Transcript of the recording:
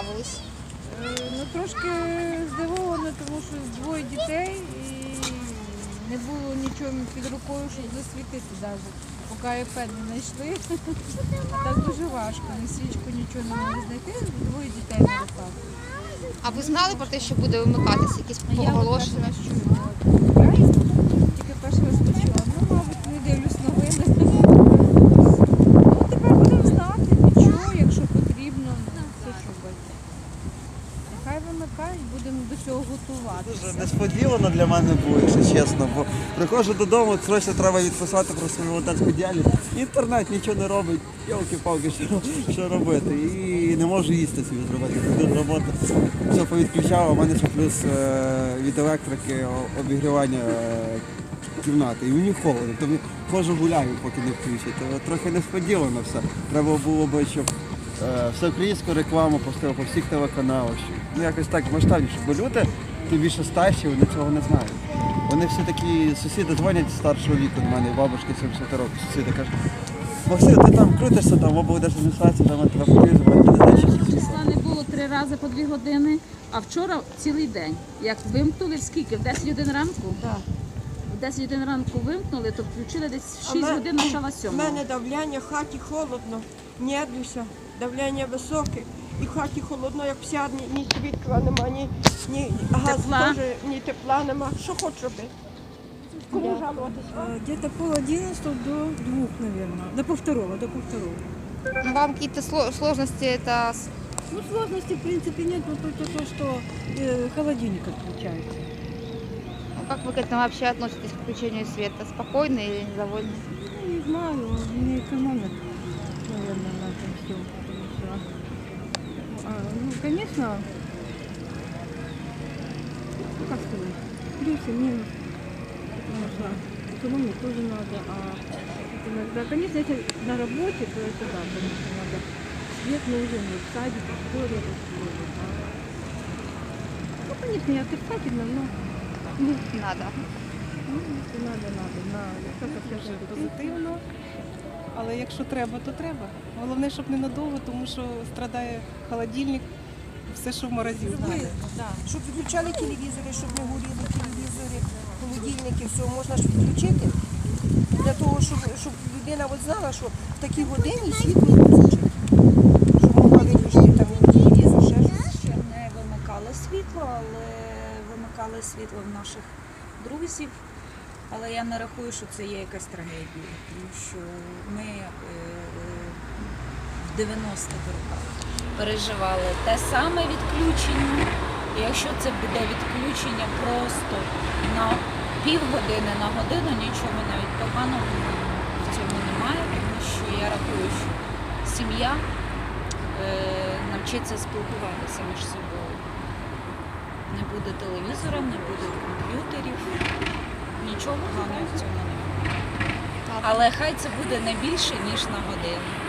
ставились? Е, Ну трошки здивована, тому що двоє дітей і не було нічого під рукою, щоб засвітити навіть. Поки iPad не знайшли. А так дуже важко. Ні свічку нічого не могли знайти, двоє дітей на руках. А ви знали про те, що буде вимикатися якісь Я оголошення? раз чую. от, Я тільки перший раз почула. Ну, мабуть, не дивлюсь новини. Ну, тепер будемо знати, нічого, якщо потрібно, ну, це що буде. Нехай вимикають, будемо до цього Дуже несподівано для мене було, якщо чесно. Бо приходжу додому, срочно треба відписати про свою волонтерську діяльність. Інтернет нічого не робить, йолки-палки, що, що робити. І не можу їсти собі зробити. Піду з роботи. Все повідключав, а в мене ще плюс е, від електрики обігрівання е, кімнати. І мені холодно. Тому ходжу гуляю, поки не включать. Трохи несподівано все. Треба було би, щоб е, всеукраїнську рекламу пустили по всіх телеканалах. Ну якось так масштабніше. Бо люди, тим більше старші, вони цього не знають. Вони всі такі сусіди дзвонять старшого віку до мене, бабушки 70 років, сусіди кажуть, Максим, ти там крутишся там в облдержадміністрації, там телефонуєш, бо не знаєш, що це. Числа не було три рази по дві години, а вчора цілий день. Як вимкнули скільки? В 10 годин ранку? Так. В 10 годин ранку вимкнули, то включили десь в 6 А ме- годин почала У мене давлення в хаті холодно, нєдуся, давлення високе. І в хаті холодно, як вся, ні, ні світла нема, ні, ні газу Тепла? теж, ні тепла нема. Що хоч робити? Кому жалуватися? А, Где-то пол одиннадцатого до двух, наверное. До полвторого, до полвторого. Ну, Вам какие-то сло- сложности это с- Ну, сложностей, в принципе, нет, но только то, что э, холодильник отключается. ну, как вы к этому вообще относитесь к включению света? Спокойно или недовольны? Ну, не знаю, не экономят, Конечно, ну, как сказать, плюс и минус. Потому что экономить тоже надо, а иногда, конечно, если на работе, то это да, конечно, надо свет нужен, в садике, в школе, вот, а. Ну, конечно, не отрицательно, но ну, Надо. ну, если надо, надо, надо. Как Дуже позитивно. Але якщо треба, то треба. Головне, щоб ненадовго, тому що страдає холодильник, все, що в морозилці. Щоб відключали телевізори, щоб не горіли телевізори, холодильники, все можна ж відключити. Для того, щоб, щоб людина от знала, що в такій годині світло відключить. Щоб могла виключити там і телевізор, ще щось. ще не вимикали світло, але вимикали світло в наших друзів. Але я не рахую, що це є якась трагедія, тому що ми е, в 90-х роках переживали те саме відключення. І якщо це буде відключення просто на півгодини, на годину, нічого навіть поганого в цьому немає, тому що я рахую, що сім'я е, навчиться спілкуватися між собою. Не буде телевізора, не буде комп'ютерів. Нічого поганого в цьому немає. Але хай це буде не більше, ніж на годину.